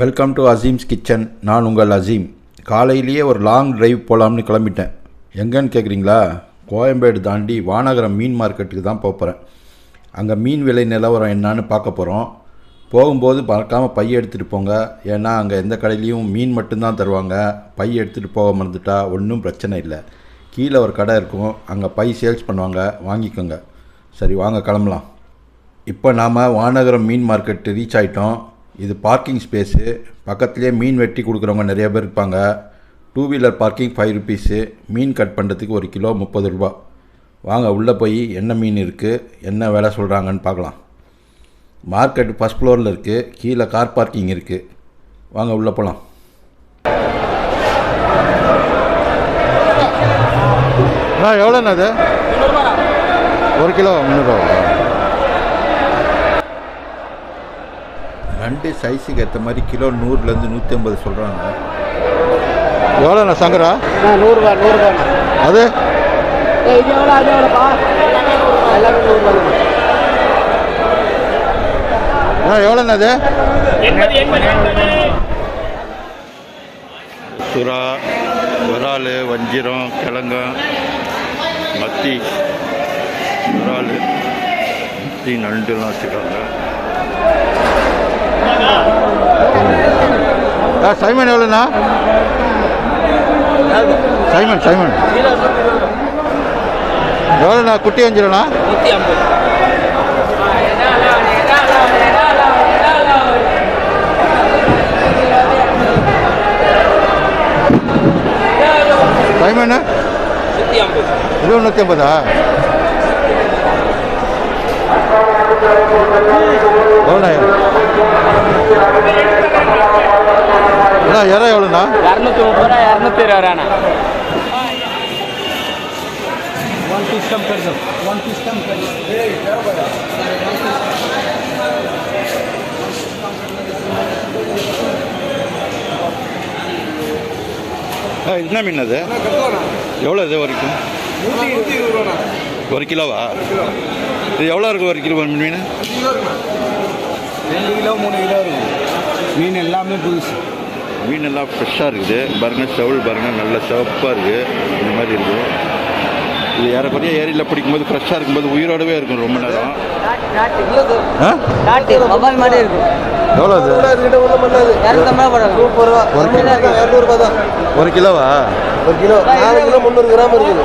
Welcome to Aseem's kitchen நான் உங்கள் அசீம் காலையிலேயே ஒரு லாங் டிரைவ் போகலாம்னு கிளம்பிட்டேன். எங்கேன்னு கேட்குறீங்களா கோயம்பேடு தாண்டி வானகரம் மீன் மார்க்கெட்டுக்கு தான் போகிறேன் அங்கே மீன் விலை நிலவரம் என்னான்னு பார்க்க போகிறோம் போகும்போது மறக்காமல் பைய எடுத்துகிட்டு போங்க. ஏன்னா அங்கே எந்த கடையிலையும் மீன் மட்டும்தான் தருவாங்க. பை எடுத்துகிட்டு போக மறந்துட்டா ஒன்றும் பிரச்சனை இல்லை. கீழே ஒரு கடை இருக்கும். அங்கே பை சேல்ஸ் பண்ணுவாங்க. வாங்கிக்கோங்க. சரி வாங்க கிளம்பலாம். இப்போ நாம் வானகரம் மீன் மார்க்கெட்டு ரீச் ஆகிட்டோம் இது பார்க்கிங் ஸ்பேஸு பக்கத்துலேயே மீன் வெட்டி கொடுக்குறவங்க நிறைய பேர் இருப்பாங்க. Two wheeler parking five rupees மீன் கட் பண்ணுறதுக்கு ஒரு கிலோ முப்பது ரூபா. வாங்க உள்ளே போய் என்ன மீன் இருக்குது என்ன விலை சொல்கிறாங்கன்னு பார்க்கலாம். மார்க்கெட் ஃபஸ்ட் ஃப்ளோரில் இருக்குது கீழே கார் பார்க்கிங் இருக்குது வாங்க உள்ளே போகலாம் அண்ணா எவ்வளோண்ணா அது ஒரு கிலோ முந்நூறுரூவா ரெண்டு சைஸுக்கு ஏற்ற மாதிரி கிலோ நூறுலேருந்து நூற்றி ஐம்பது சொல்கிறாங்க எவ்வளோண்ணா சங்கரா? நூறுரூவா அது? அது நூறுரூவா அண்ணா எவ்வளோண்ணா அது? சுறா விரால் வஞ்சிரம் கிழங்கம் மத்தி. விரால் மத்தி நண்டுலாம் வச்சுருக்காங்க. சைமன் எவ்வளோண்ணா? Salmon salmon. எவ்வளோண்ணா குட்டி ஐம்பது சைமன் இது நூற்றி ஐம்பதா? எவ்வளோண்ணா அண்ணா இறை எவ்வளோண்ணா? இரநூத்தி முப்பது ரூபா இரநூத்தி இருபது ரூபாண்ணா ஒன் பீஸ் கம் பெருசு ஒன் பீஸ் கம் என்ன மீன் அது? எவ்வளோ இது வரைக்கும் ஒரு கிலோவா? இது எவ்வளோ இருக்கும் ஒரு கிலோ மீன்? ரெண்டு கிலோ மூணு கிலோ இருக்கும் மீன் எல்லாமே புதுசு. மீன் எல்லாம் ஃப்ரெஷ்ஷாக இருக்குது. பாருங்க செவல் பாருங்க நல்ல சிவப்பாக இருக்குது இந்த மாதிரி இருக்குது இது ஏறக்குறைய ஏரியில் பிடிக்கும்போது ஃப்ரெஷ்ஷாக இருக்கும்போது உயிரோடவே இருக்கும் ரொம்ப நேரம். எவ்வளோ ஒரு கிலோ. இரநூறுபா தான். ஒரு கிலோவா? ஒரு கிலோ. நாலு கிலோ முந்நூறு கிராம் இருக்குது.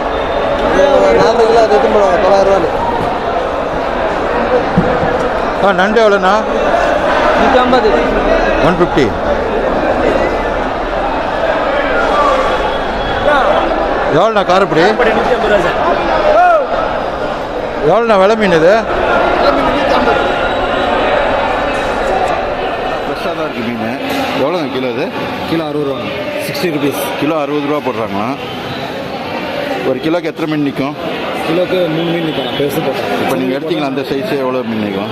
நாலு கிலோ அது எடுத்து போடுவாங்க தொள்ளாயிரம் ரூபான்னு. ஆ நண்டு எவ்வளோண்ணா? நூற்றி ஐம்பது ஒன் ஃபிஃப்டி. எவ்வளோண்ணா காரப்படி எவ்வளோண்ணா விலை மீன் இது? ஃப்ரெஷ்ஷாக தான் இருக்குது மீன். எவ்வளோங்க கிலோ இது? கிலோ அறுபது ரூபா சிக்ஸ்டி ருபீஸ். கிலோ அறுபது ரூபா போடுறாங்களா? ஒரு கிலோக்கு எத்தனை மீன் நிற்கும் கிலோக்கு மூணு மீன் நிற்கணும் பெருசு போட்டேன் இப்போ நீங்கள் எடுத்தீங்களா அந்த சைஸு எவ்வளோ மீன் நிற்கும்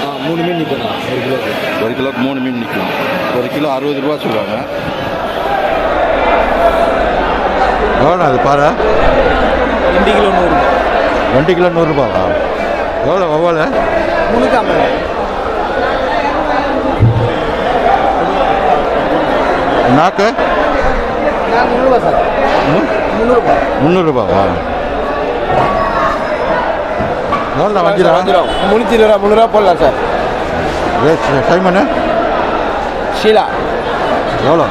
ஆ மூணு மீன் நிற்கணும் ஒரு கிலோக்கு. ஒரு கிலோக்கு மூணு மீன் நிற்கும் ஒரு கிலோ அறுபது ரூபா சொல்லுவாங்க. எவ்வளோ அது பாரு ரெண்டு கிலோ நூறு. ரெண்டு கிலோ நூறுரூபாவா எவ்வளோ ஒவ்வொரு முந்நூற்றி ஐம்பது நாக்கு? முந்நூறுபா சார். ம்? முந்நூறுபா முந்நூறுரூபாவா எவ்வளோ வஞ்சிரா. முந்நூற்றி இருபது ரூபா முந்நூறுரூவா போடலாம் சார். சைமனு ஷீலா. எவ்வளோ?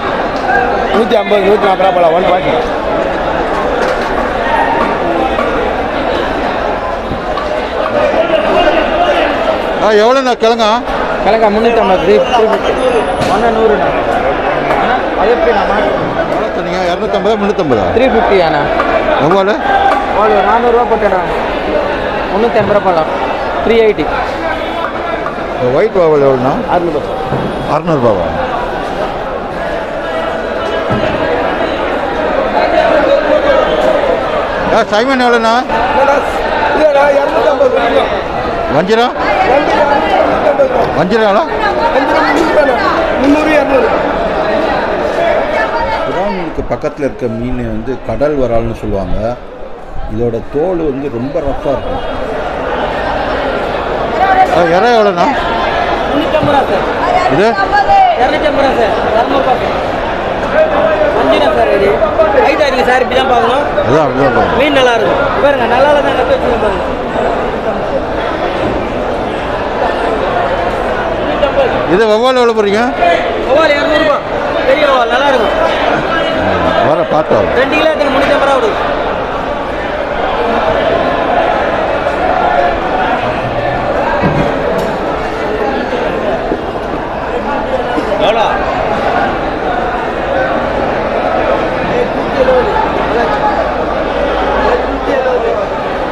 நூற்றி ஐம்பது நூற்றி நாற்பது ரூபா போடலாம் ஒன் பாக்கெட் ஆ எவ்வளோண்ணா கிழங்கா? கிழங்கா முந்நூற்றி ஐம்பது ஒன்று நூறுண்ணா. அது எப்படி எவ்வளோ சொன்னீங்க இரநூத்தம்பதா முந்நூற்றம்பதா த்ரீ ஃபிஃப்டி அண்ணா. எவ்வளோ? அவ்வளோ நானூறுரூவா போட்டேண்ணா முந்நூற்றி எண்பது ரூபா போடலாம். த்ரீ எயிட்டி ஒயிட் வாவல் எவ்வளோண்ணா? அறுநூறு. அறநூறுபாவா? ஆ சைமன் எவ்வளோண்ணா? வஞ்சிரம் வஞ்சிரம் எவ்வளோ முந்நூறு இரநூறு. புறா மீனுக்கு பக்கத்தில் இருக்க மீன் வந்து கடல் வரால்னு சொல்லுவாங்க. இதோட தோல் வந்து ரொம்ப ரஃப்பாக இருக்கும். இறை எவ்வளோண்ணா இது. மீன் நல்லா இருக்கும். பாருங்க நல்லா தான் இது வவ்வால் எவ்வளோ போகிறீங்க ஒவ்வால் இரநூறுபா. பெரிய நல்லா இருக்கும். வர பார்த்து வரோம் ரெண்டு கிலோ முந்நூற்றி ஐம்பது ரூபா கொடுக்கும் எவ்வளோ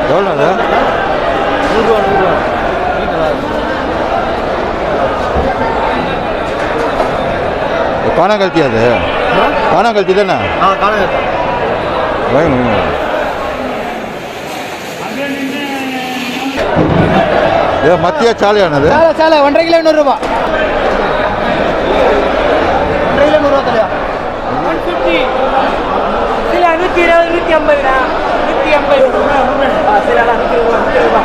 எவ்வளோ அது நூறுரூவா நூறுரூவா மீன் நல்லா இருக்கும் காணாங்கல்த்தி அது. காணாங்கல்த்தி தானே? ஆ காணுங்க வாங்க வாங்க. ஏ மத்திய சாலையானது? சாலை சாலை ஒன்றரை கிலோ நூறுரூபா ஒன்றரை கிலோ நூறுரூவா தலையா ஒன் ஃபிஃப்டி. சில நூற்றி இருபது நூற்றி ஐம்பதுண்ணா நூற்றி ஐம்பது சில நூற்றி இருபது ரூபா நூற்றி ரூபா.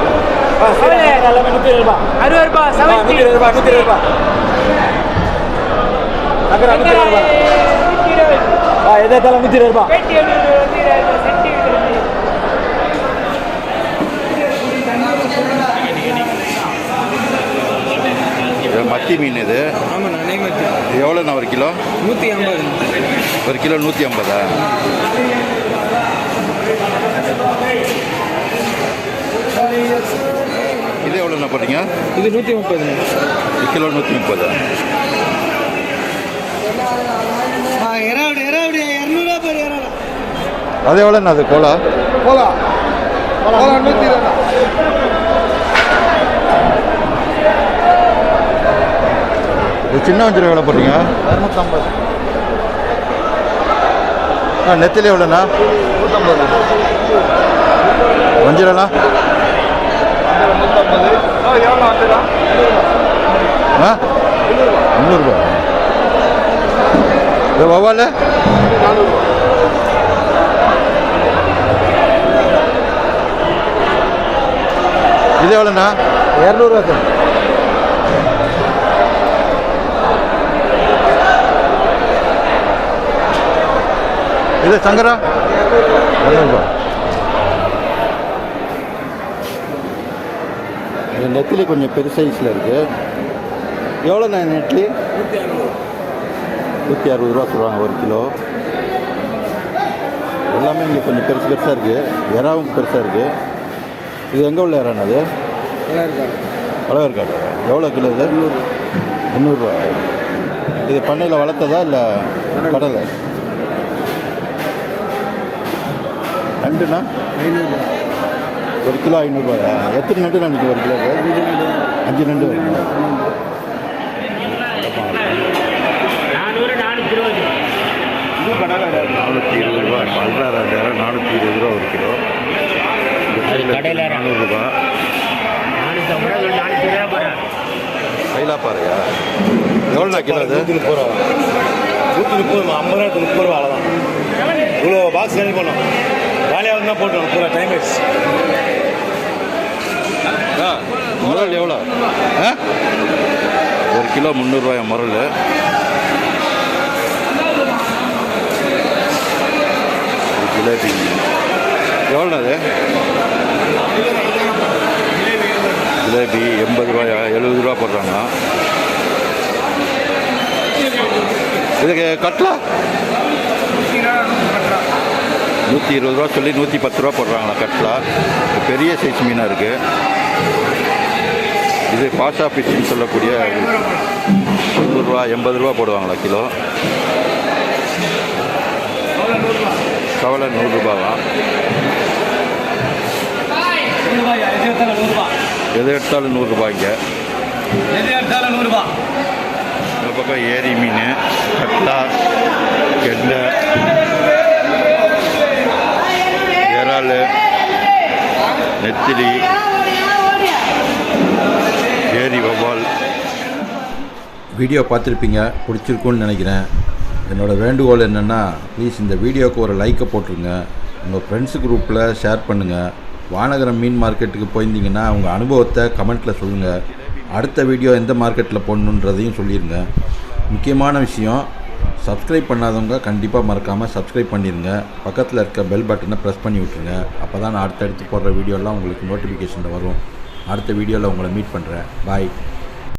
எல்லாமே நூற்றி இருபது ரூபா. அறுபது ரூபா செவன் நூற்றி இருபது ரூபா நூற்றி இருபது ரூபா. நகரா நூற்றி இருபது ரூபா. ஆ நூற்றி இருபது ரூபா. இது மத்தி மீன் இது. இது எவ்வளோண்ணா ஒரு கிலோ? நூற்றி ஐம்பது. ஒரு கிலோ நூற்றி ஐம்பதா? இது எவ்வளோண்ணா போட்டீங்க? இது நூற்றி முப்பதுங்க ஒரு கிலோ நூற்றி முப்பது இறாவுடு இறாவுடு இரநூறுவா பேர் இறாடா அது எவ்வளோண்ணா அது கோலா? போலாம் போலாம் நூற்றி இது சின்ன வஞ்சிரம் எவ்வளோ போட்டீங்க? இரநூத்தம்பது ஆ நெத்திலி எவ்வளோண்ணா? நூற்றம்பது வஞ்சிரம்ண்ணா நூற்றம்பது ஆ? முந்நூறுபா. இது வவ்வால் இது எவ்வளோண்ணா இரநூறுவா சார் இது சங்கரா இரநூறுபா நெத்திலி கொஞ்சம் பெரு சைஸில் இருக்குது எவ்வளோண்ணா இந்த நெத்திலி நூற்றி அறுபது ரூபா சொல்லுவாங்க ஒரு கிலோ. எல்லாமே இங்கே கொஞ்சம் பெருசு பெருசாக இருக்குது இறாவும் பெருசாக இருக்குது இது எங்கே உள்ள இறாண்ணா அது? பழவேற்காடு. எவ்வளோ கிலோ இது? முந்நூறுரூவா இது பண்ணையில் வளர்த்ததா இல்லை கடலை. நண்டுண்ணா ஐநூறுபா ஒரு கிலோ ஐநூறுரூவாயா எத்தனை நண்டு நினைக்கு ஒரு கிலோ அஞ்சு நண்டு. வரும். நானூற்றி இருபது ரூபா பல்றாயிரம் நானூற்றி இருபது ரூபா ஒரு கிலோ கடையில் நானூறுரூபா கைலாப்பாறையா? எவ்வளோண்ணா கிலோ அது? நூற்றி முப்பது ரூபா நூற்றி முப்பது ஐம்பது ரூபா முப்பது ரூபா அவ்வளோதான் இவ்வளோ பாக்ஸ் ரெடி பண்ணோம். வேலையாக இருந்தால் போட்டோம் பூரா டைம் ஆயிடுச்சு. ஆ முரல் எவ்வளோ? ஆ? ஒரு கிலோ முந்நூறுரூவாயா முரல். ஜிலேபி. எவ்வளோ அது ஜிலேபி எண்பது ரூபாயா? எழுபது ரூபா போடுறாங்க. இதுக்கு கட்லா? நூற்றி இருபது ரூபா சொல்லி நூற்றி பத்து ரூபா போடுறாங்களா கட்லா? பெரிய சைஸ் மீனாக இருக்குது இது பாஸ் ஆஃபீஸ்ன்னு சொல்லக்கூடிய தொண்ணூறுரூவா எண்பது ரூபா போடுவாங்களா கிலோ? கவலை நூறுரூபாவா நூறுரூபாயா எடுத்தாலும் எது எடுத்தாலும் நூறுரூபாய்ங்க எது எடுத்தாலும் நூறுரூபா இந்த பக்கம் ஏரி மீன் கட்டா கெண்டை இறால் நெத்திலி ஏரி வவ்வால் வீடியோ பார்த்துருப்பீங்க பிடிச்சிருக்குன்னு நினைக்கிறேன் என்னோடய வேண்டுகோள் என்னென்னா ப்ளீஸ் இந்த வீடியோவுக்கு ஒரு லைக்கை போட்டுருங்க. உங்கள் ஃப்ரெண்ட்ஸு குரூப்பில் ஷேர் பண்ணுங்கள் வானகரம் மீன் மார்க்கெட்டுக்கு போயிருந்தீங்கன்னா உங்கள் அனுபவத்தை கமெண்ட்டில் சொல்லுங்கள் அடுத்த வீடியோ எந்த மார்க்கெட்டில் போடணுன்றதையும் சொல்லிடுங்க முக்கியமான விஷயம் சப்ஸ்கிரைப் பண்ணாதவங்க கண்டிப்பாக மறக்காமல் சப்ஸ்கிரைப் பண்ணிடுங்க பக்கத்தில் இருக்க பெல் பட்டனை ப்ரெஸ் பண்ணி விட்ருங்க அப்போ தான் நான் அடுத்தடுத்து போடுற வீடியோலாம் உங்களுக்கு நோட்டிஃபிகேஷனில் வரும். அடுத்த வீடியோவில் உங்களை மீட் பண்ணுறேன் பாய்